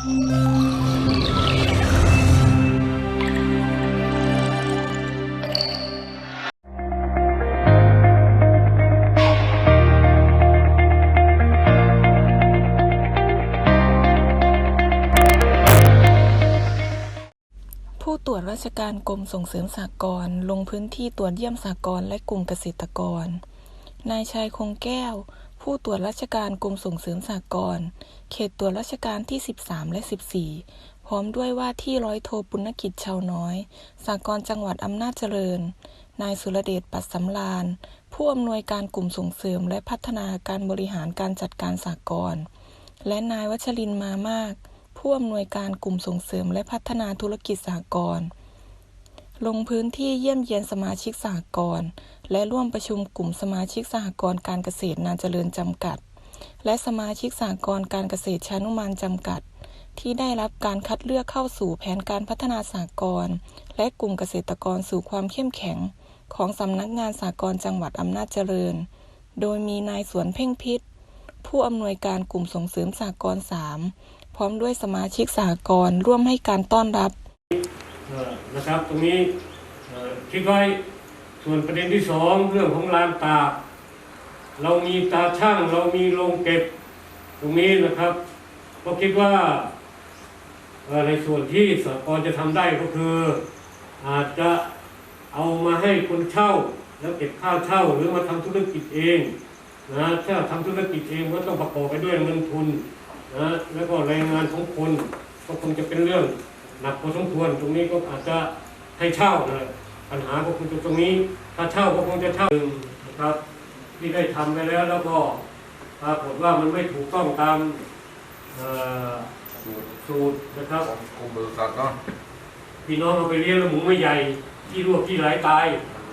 ผู้ตรวจราชการกรมส่งเสริมสหกรณ์ลงพื้นที่ตรวจเยี่ยมสหกรณ์และกลุ่มเกษตรกร นายชัยคงแก้ว ผู้ตรวจราชการกรมส่งเสริมสหกรณ์เขตตรวจราชการที่ 13 และ 14 พร้อมด้วยว่าที่ร้อยโทปุณกิจชาวน้อยสหกรณ์จังหวัดอำนาจเจริญ นายสุรเดชปัดสำราญผู้อำนวยการกลุ่มส่งเสริมและพัฒนาการบริหารการจัดการสหกรณ์และนายวัชรินมามาก ผู้อำนวยการกลุ่มส่งเสริมและพัฒนาธุรกิจสหกรณ์ ลงพื้นที่เยี่ยมเยียนสมาชิกสหกรณ์และร่วมประชุมกลุ่มสมาชิกสหกรณ์การเกษตรนานเจริญจำกัด และสมาชิกสหกรณ์การเกษตรชานุมานจำกัด ที่ได้รับการคัดเลือกเข้าสู่แผนการพัฒนาสหกรณ์และกลุ่มเกษตรกรสู่ความเข้มแข็ง ของสำนักงานสหกรณ์จังหวัดอำนาจเจริญ โดยมีนายสวนเพ่งพิษผู้อำนวยการกลุ่มส่งเสริมสหกรณ์สพร้อมด้วยสมาชิกสหกรณ์ร่วมให้การต้อนรับ นะครับ ตรงนี้คิดไว้ส่วนประเด็นที่สองเรื่องของลานตา เรามีตาช่างเรามีโรงเก็บตรงนี้นะครับก็คิดว่าในส่วนที่สหกรณ์จะทำได้ก็คือ อาจจะเอามาให้คนเช่า แล้วเก็บค่าเช่าหรือมาทำธุรกิจเองนะถ้าทำธุรกิจเองก็ต้องประกอบไปด้วยเงินทุนนะแล้วก็แรงงานของคนก็คงจะเป็นเรื่อง หนักพอสมควรตรงนี้ก็อาจจะให้เช่านะปัญหาก็คงจะตรงนี้ ถ้าเช่าก็คงจะเช่าหนึ่งนะครับ ที่ได้ทำไปแล้วแล้วก็ปรากฏว่ามันไม่ถูกต้องตามเอ่อสูตรสูตรนะครับของกรมบริษัทเนาะพี่น้องเอาไปเลี้ยงแล้วหมูไม่ใหญ่ที่รวบที่ไหลตาย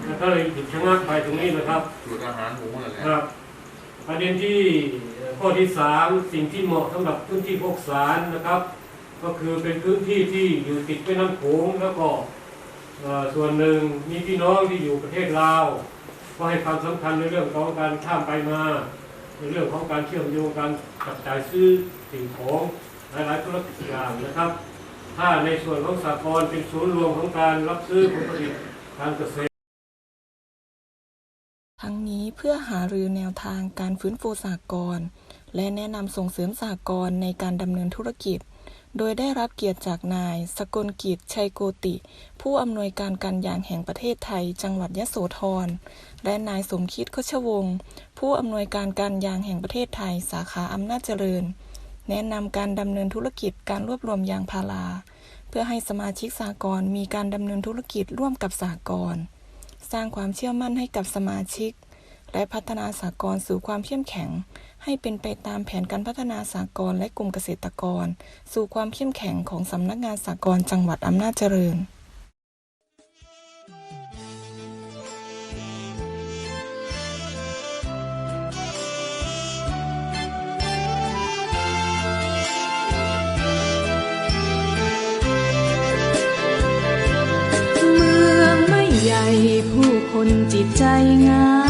แล้วก็เลยหยุดชะงักไปตรงนี้นะครับสูตรอาหารหมูนั่นแหละครับประเด็นที่ข้อที่สามสิ่งที่เหมาะสำหรับพื้นที่พกสารนะครับ ก็คือเป็นพื้นที่ที่อยู่ติดแม่น้ำโขงแล้วก็ส่วนหนึ่งมีพี่น้องที่อยู่ประเทศลาวก็ให้ความสำคัญในเรื่องของการข้ามไปมา ในเรื่องของการเชื่อมโยงการจับจ่ายซื้อสิ่งของหลายๆธุรกิจอย่างนะครับ ถ้าในส่วนของสากลเป็นศูนย์รวมของการรับซื้อผลผลิตการเกษตร ทั้งนี้เพื่อหารือแนวทางการฟื้นฟูสหกรณ์และแนะนำส่งเสริมสหกรณ์ในการดำเนินธุรกิจ โดยได้รับเกียรติจากนาย สกลกิจ ชัยโกติ ผู้อำนวยการการยางแห่งประเทศไทย จังหวัดยะโสธร และนายสมคิดคชวงศ์ ผู้อำนวยการการยางแห่งประเทศไทย สาขาอำนาจเจริญ แนะนำการดำเนินธุรกิจการรวบรวมยางพารา เพื่อให้สมาชิกสหกรมีการดำเนินธุรกิจร่วมกับสหกรสร้างความเชื่อมั่นให้กับสมาชิก และพัฒนาสากลสู่ความเข้มแข็ง ให้เป็นไปตามแผนการพัฒนาสากลและกลุ่มเกษตรกร สู่ความเข้มแข็งของสำนักงานสากลจังหวัดอำนาจเจริญเมือไม่ใหญ่ผู้คนจิตใจงาม